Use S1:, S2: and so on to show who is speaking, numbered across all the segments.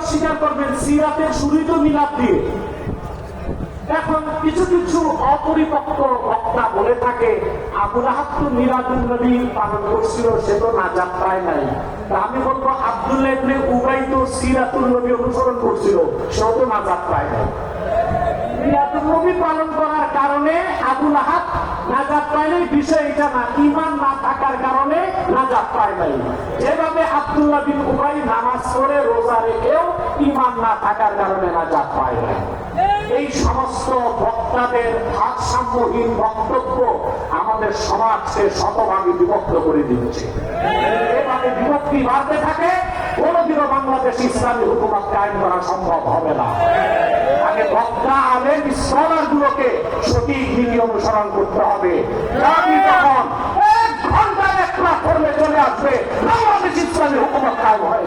S1: অস্বীকার করবেন, সিরাতের শুরুই তো মিলাদ দিয়ে। এখন কিছু কিছু অপরিপক্ক বক্তা বলে থাকে, আবুল আহাব তো মিলাদুল নবী পালন করছিল, সে তো নাজাত পায় নাই। আমি বলব, আব্দুল্লাহ ইবনে উবাই তো সিরাতুল নবী অনুসরণ করছিল, সেও তো নাজাত পায় নাই। মিলাদুল নবী পালন করার কারণে নাজাত পায় নাই, বিষয় এটা না। ইমান না থাকার কারণে নাজাত পায় নাই। যেভাবে আব্দুল্লাহ বিন উবাই নামাজ পড়ে, রোজা রেখেও ইমান না থাকার কারণে নাজাত পায় নাই। এই সমস্ত বক্তাদের ভারসাম্যহীন বক্তব্য আমাদের সমাজকে শতভাগে বিভক্ত করে দিচ্ছে। এভাবে বিভক্তি বাড়তে থাকে, কোনোদিনও বাংলাদেশ ইসলামী হুকুমত কায়েম করা সম্ভব হবে না। আলেম গুলোকে সঠিক নীতি অনুসরণ করতে হবে। দাবি তখন এক ঘণ্টা এক করলে চলে আসবে, বাংলাদেশ ইসলামী হুকুমত কায়েম হয়ে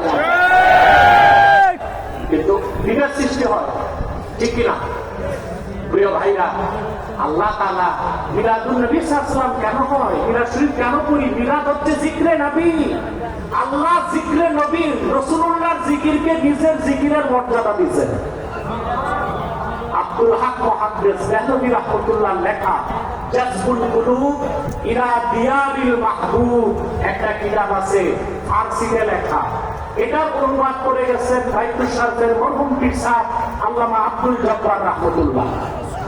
S1: কিন্তু বিভেদ সৃষ্টি হয়, ঠিক কিনা? প্রিয় ভাইরা, আল্লাহ তালা মিলাদুল নবী সাল্লাম কেন হয় মিলাদ শরীফ কেন করি মিলাদ হচ্ছে জিক্রে নবী। আল্লাহ জিক্রে নবী রসুল্লাহর জিকিরকে নিজের জিকিরের মর্যাদা দিয়েছেন। আব্দুল হক মহাদ্দেস মেহনবী রহমতুল্লাহ লেখা, জাজবুল কুলুব ইলা দিয়ারিল মাহবুব, একটা কিতাব আছে, ফার্সিতে লেখা। এটার অনুবাদ করে গেছেন বাইতুল সাহেবের মরহুম পীর সাহেব আল্লামা আব্দুল জব্বার রহমতুল্লাহ।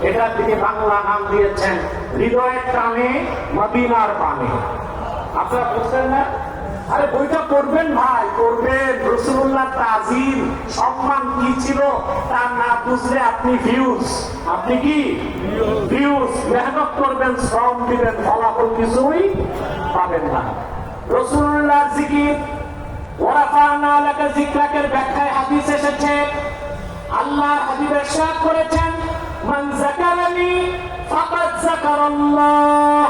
S1: এটা তিনি বাংলা নাম দিয়েছেন, হৃদয়ের টানে, মদিনার পানে আপনারা বুঝছেন না? আরে বইটা পড়বেন ভাই, পড়বেন রসুল্লাহ তাজিম সম্মান কি ছিল তা না বুঝলে আপনি ভিউজ আপনি কি? ভিউজ মেহনত করবেন, শ্রম দিবেন, ফলাফল কিছুই পাবেন না। রসুল্লাহ জিকির ওরাফানা এলাকা জিক্রাকের ব্যাখ্যায় হাদিস এসেছে আল্লাহ হাবিবের সাথ করেছেন, মান জাকারানি ফাকাদ জাকারাল্লাহ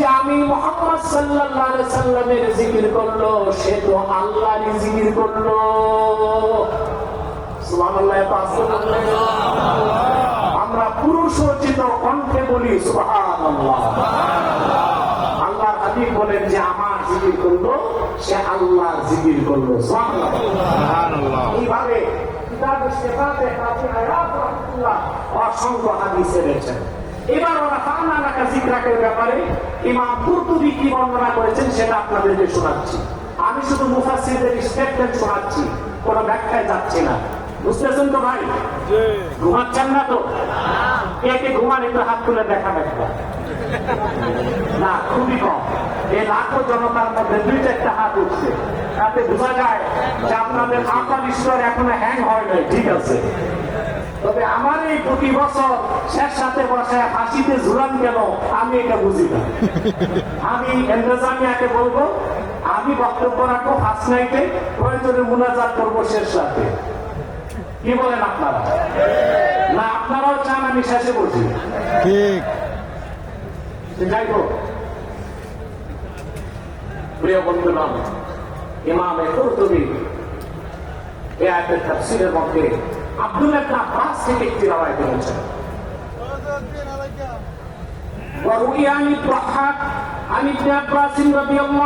S1: যে আমি মোহাম্মদ সাল্লাল্লাহু আলাইহি সাল্লামের জিকির করল সে তো আল্লাহরই জিকির করল। সুবহানাল্লাহ এত আমরা পুরুষ অর্জিত কণ্ঠে বলি সুবহানাল্লাহ। আল্লাহর হাবিব বলেন যে আমার জিকির করল সে আল্লাহর জিকির করল। সুবহানাল্লাহ। এইভাবে কিতাব ইস্তেফাতে কাফি আয়াত রাহমাতুল্লাহ অসংখ্য হাদিস এনেছেন এবার ওরা ফানা এলাকা জিক্রাকের ব্যাপারে ইমাম কুরতুবি কি বর্ণনা করেছেন সেটা আপনাদেরকে শোনাচ্ছি। আমি শুধু মুফাসসিরদের স্টেটমেন্ট শোনাচ্ছি কোন ব্যাখ্যায় যাচ্ছি না। বুঝতেছেন তো ভাই? ঘুমাচ্ছেন না তো? কে কে ঘুমান একটু হাত তুলে দেখা দেখা না খুবই কম। এই লাখো জনতার মধ্যে দুই চারটা হাত উঠছে। তাতে বোঝা যায় যে আপনাদের আকাল ঈশ্বর এখনও হ্যাং হয় নাই ঠিক আছে। তবে আমার এই প্রতি বছর শেষ সাথে বসে হাসিতে ঝুলান কেন? আমি এটা বুঝি না। আমি এন্দ্রজামিয়াকে বলব আমি বক্তব্য রাখব ফার্স্ট নাইটে প্রয়োজনে মুনাজাত করব শেষ রাতে। কি বলেন আপনারা? না আপনারাও চান আমি শেষে বসি।
S2: ঠিক।
S1: যাই হোক। প্রিয় বন্ধু নাম ইমামে কুরতুবি এই আয়াতের তাফসীরের মধ্যে আব্দুল ইবনে আব্বাস থেকে একটি রাওয়ায়াত এনেছেন وروي عن الضحاك عن ابن عباس رضي الله